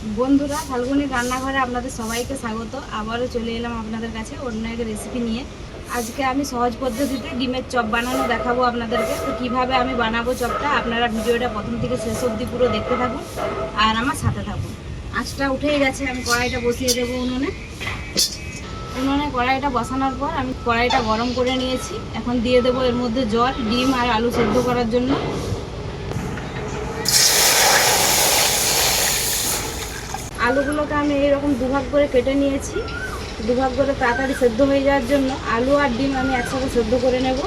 বন্ধুরা ফাল্গুনি রান্নাঘরে আপনাদের সবাইকে স্বাগত। আবারও চলে এলাম আপনাদের কাছে অন্য এক রেসিপি নিয়ে। আজকে আমি সহজ পদ্ধতিতে ডিমের চপ বানানো দেখাবো আপনাদেরকে। তো কীভাবে আমি বানাবো চপটা, আপনারা ভিডিওটা প্রথম থেকে শেষ অবধি পুরো দেখতে থাকুন আর আমার সাথে থাকুন। আঁচটা উঠেই গেছে, আমি কড়াইটা বসিয়ে দেবো উনুনে। উনুনে কড়াইটা বসানোর পর আমি কড়াইটা গরম করে নিয়েছি। এখন দিয়ে দেবো এর মধ্যে জল, ডিম আর আলু সেদ্ধ করার জন্য। আলুগুলোকে আমি এইরকম দুভাগ করে কেটে নিয়েছি। দুভাগ করে তাড়াতাড়ি সেদ্ধ হয়ে যাওয়ার জন্য আলু আর ডিম আমি একসাথে সেদ্ধ করে নেব।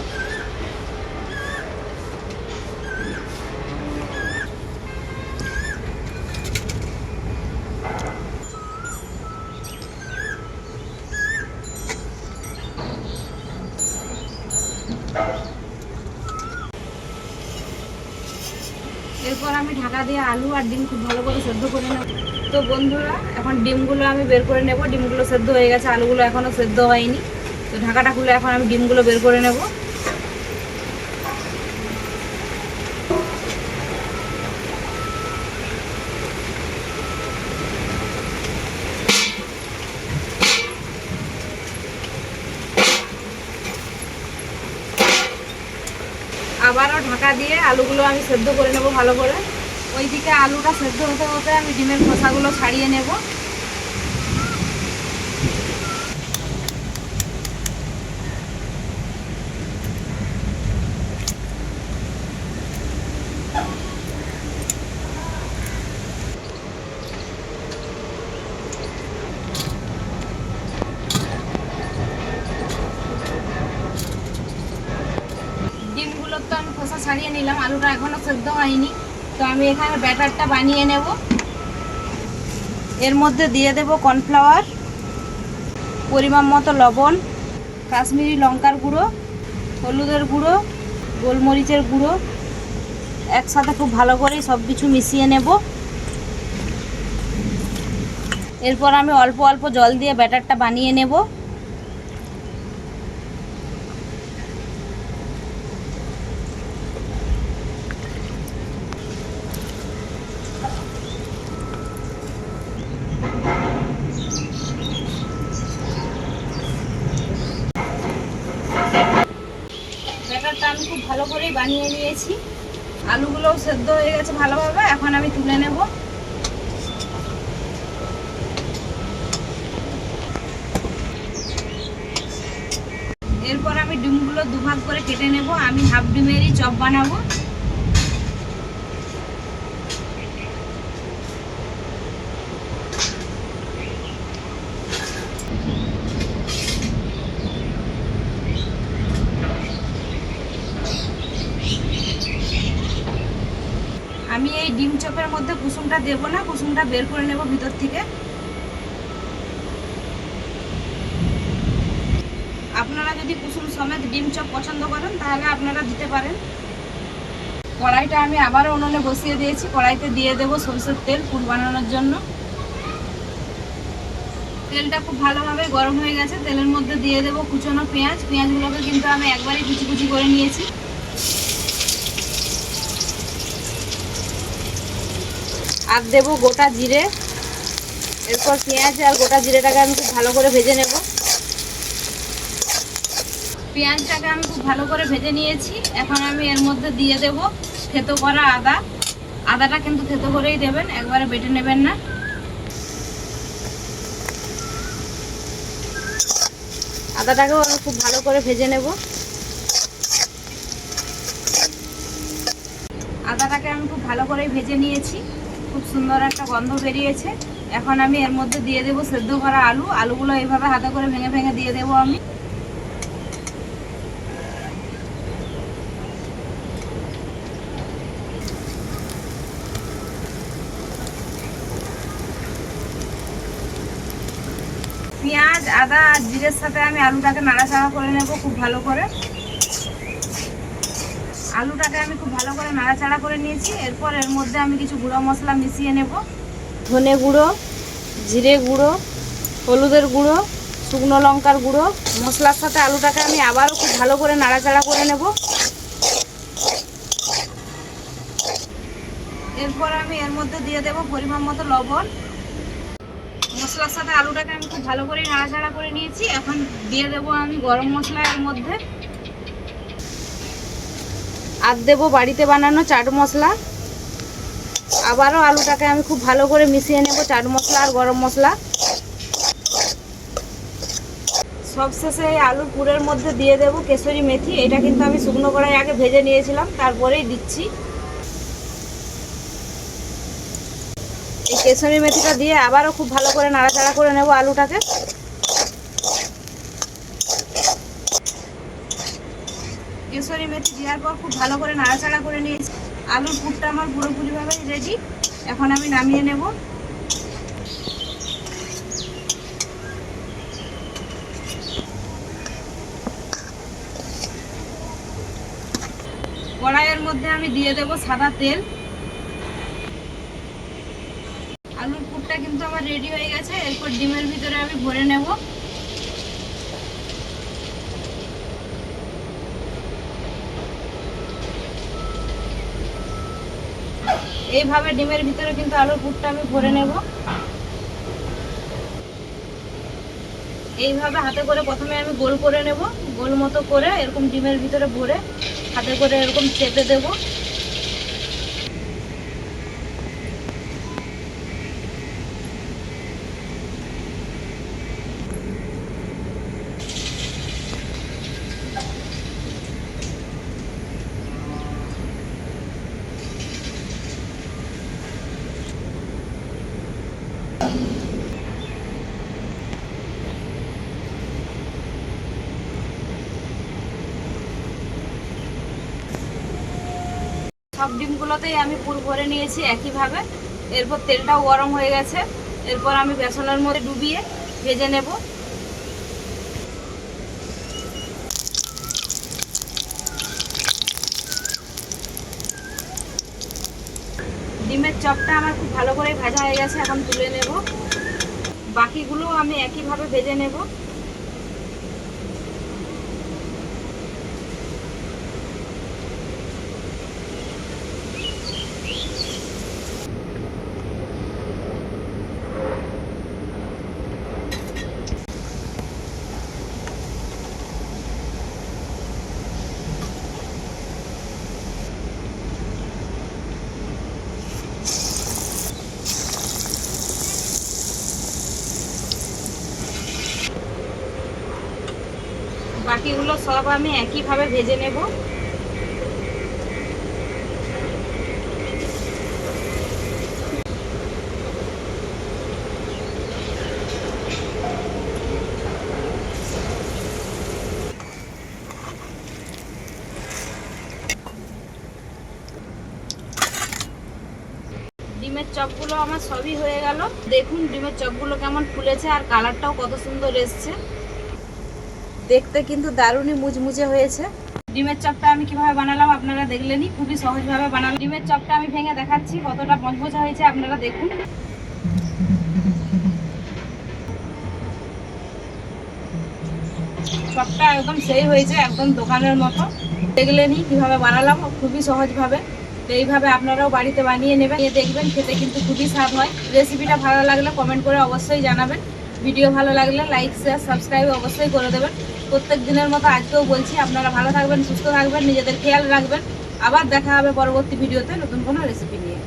এরপর আমি ঢাকা দিয়ে আলু আর ডিম খুব ভালো করে সেদ্ধ করে নেব। তো বন্ধুরা, এখন ডিমগুলো আমি বের করে নেব। ডিমগুলো সেদ্ধ হয়ে গেছে, আলুগুলো এখনও সেদ্ধ হয়নি। তো ঢাকাটা খুলে এখন আমি ডিমগুলো বের করে নেব। আবারও ঢাকা দিয়ে আলুগুলো আমি সেদ্ধ করে নেব ভালো করে। ওইদিকে আলুটা সেদ্ধ হতে হতে আমি ডিমের খোসাগুলো ছাড়িয়ে নেব। ডিমগুলো তো আমি খোসা ছাড়িয়ে নিলাম, আলুটা এখনও সেদ্ধ হয়নি। তো আমি এখানে ব্যাটারটা বানিয়ে নেব। এর মধ্যে দিয়ে দেব কর্নফ্লাওয়ার, পরিমাণ মতো লবণ, কাশ্মীরি লঙ্কার গুঁড়ো, হলুদের গুঁড়ো, গোলমরিচের গুঁড়ো। একসাথে খুব ভালো করে সব কিছু মিশিয়ে নেব। এরপর আমি অল্প অল্প জল দিয়ে ব্যাটারটা বানিয়ে নেব ব্যাটারটা আমি খুব ভালো করেই বানিয়ে নিয়েছি। আলুগুলোও সেদ্ধ হয়ে গেছে ভালোভাবে, এখন আমি তুলে নেব। এরপর আমি ডিমগুলো দুভাগ করে কেটে নেব। আমি হাফ ডিমেরই চপ বানাবো আমি এই ডিম চপের মধ্যে কুসুমটা দেবো না, কুসুমটা বের করে নেব ভিতর থেকে। আপনারা যদি কুসুম সমেত ডিম চপ পছন্দ করেন, তাহলে আপনারা দিতে পারেন। কড়াইটা আমি আবারও উনুনে বসিয়ে দিয়েছি। কড়াইতে দিয়ে দেবো সরষের তেল ফুল বানানোর জন্য। তেলটা খুব ভালোভাবে গরম হয়ে গেছে। তেলের মধ্যে দিয়ে দেবো কুচনো পেঁয়াজ। পেঁয়াজগুলোকে কিন্তু আমি একবারই কুচি কুচি করে নিয়েছি। আর দেবো গোটা জিরে, এরপর পেঁয়াজ আর গোটা জিরেটাকে আমি খুব ভালো করে ভেজে নেব। পেঁয়াজটাকে আমি খুব ভালো করে ভেজে নিয়েছি। এখন আমি এর মধ্যে দিয়ে দেব থেতো করা আদা। আদাটা কিন্তু থেতো করেই দেবেন, একবারে বেটে নেবেন না। আদাটাকেও আমি খুব ভালো করে ভেজে নেব। আদাটাকে আমি খুব ভালো করেই ভেজে নিয়েছি। খুব সুন্দর একটা গন্ধ বেরিয়েছে। এখন আমি এর মধ্যে দিয়ে দেবো সেদ্ধ করা আলু। আলুগুলো এইভাবে হাতে করে ভেঙে ভেঙে দিয়ে দেবো আমি। পেঁয়াজ, আদা আর জিরের সাথে আমি আলুটাকে নাড়াচাড়া করে নেব খুব ভালো করে। আলুটাকে আমি খুব ভালো করে নাড়াচাড়া করে নিয়েছি। এরপর এর মধ্যে আমি কিছু গুঁড়ো মশলা মিশিয়ে নেব। ধনে গুঁড়ো জিরে গুঁড়ো হলুদের গুঁড়ো শুকনো লঙ্কার গুঁড়ো। মশলার সাথে আলুটাকে আমি আবারও খুব ভালো করে নাড়াচাড়া করে নেব। এরপর আমি এর মধ্যে দিয়ে দেব পরিমাণ মতো লবণ। মশলার সাথে আলুটাকে আমি খুব ভালো করে নাড়াচাড়া করে নিয়েছি। এখন দিয়ে দেবো আমি গরম মশলা এর মধ্যে। আর দেবো বাড়িতে বানানো চাট মশলা। আবারও আলুটাকে আমি খুব ভালো করে মিশিয়ে নেব, চাট মশলা আর গরম মশলা। সবশেষে এই আলুর পুরের মধ্যে দিয়ে দেবো কেশরি মেথি, এটা কিন্তু আমি শুকনো কড়াই আগে ভেজে নিয়েছিলাম, তারপরেই দিচ্ছি। এই কেশরি মেথিটা দিয়ে আবারও খুব ভালো করে নাড়াচাড়া করে নেব আলুটাকে। কেশরি মেথি দেওয়ার পর খুব ভালো করে নাড়াচাড়া করে নিয়েছি। আলুর পুরটা আমার পুরোপুরিভাবে রেডি এখন আমি নামিয়ে নেব। কড়াইয়ের মধ্যে আমি দিয়ে দেব সাদা তেল। আলুর পুরটা কিন্তু আমার রেডি হয়ে গেছে। এরপর ডিমের ভিতরে আমি ভরে নেব। এইভাবে ডিমের ভিতরে কিন্তু আলুর পুরটা আমি ভরে নেব। এইভাবে হাতে করে প্রথমে আমি গোল করে নেব। গোল মতো করে এরকম ডিমের ভিতরে ভরে হাতে করে এরকম চেপে দেবো। সব ডিমগুলোতেই আমি পুর ভরে নিয়েছি একইভাবে। এরপর তেলটাও গরম হয়ে গেছে। এরপর আমি বেসনের মধ্যে ডুবিয়ে ভেজে নেব। ডিমের চপটা আমার খুব ভালো করে ভাজা হয়ে গেছে, এখন তুলে নেব। বাকিগুলো আমি একইভাবে ভেজে নেব বাকিগুলো সব আমি একইভাবে ভেজে নেব। ডিমের চপগুলো আমার সবই হয়ে গেল। দেখুন, ডিমের চপগুলো কেমন ফুলেছে আর কালারটাও কত সুন্দর এসছে। দেখতে কিন্তু দারুণই মুচমুচে হয়েছে। ডিমের চপটা আমি কীভাবে বানালাম আপনারা দেখলেনই, খুবই সহজভাবে বানালাম। ডিমের চপটা আমি ভেঙে দেখাচ্ছি, কতটা মজমুচা হয়েছে আপনারা দেখুন। চপটা একদম সেই হয়েছে, একদম দোকানের মতো। দেখলেনই কীভাবে বানালাম, খুবই সহজভাবে। এইভাবে আপনারাও বাড়িতে বানিয়ে নেবেন। দেখবেন খেতে কিন্তু খুবই স্বাদ হয়। রেসিপিটা ভালো লাগলে কমেন্ট করে অবশ্যই জানাবেন। ভিডিও ভালো লাগলে লাইক শেয়ার সাবস্ক্রাইব অবশ্যই করে দেবেন। প্রত্যেক দিনের মতো আজকেও বলছি, আপনারা ভালো থাকবেন, সুস্থ থাকবেন, নিজেদের খেয়াল রাখবেন। আবার দেখা হবে পরবর্তী ভিডিওতে নতুন কোনো রেসিপি নিয়ে।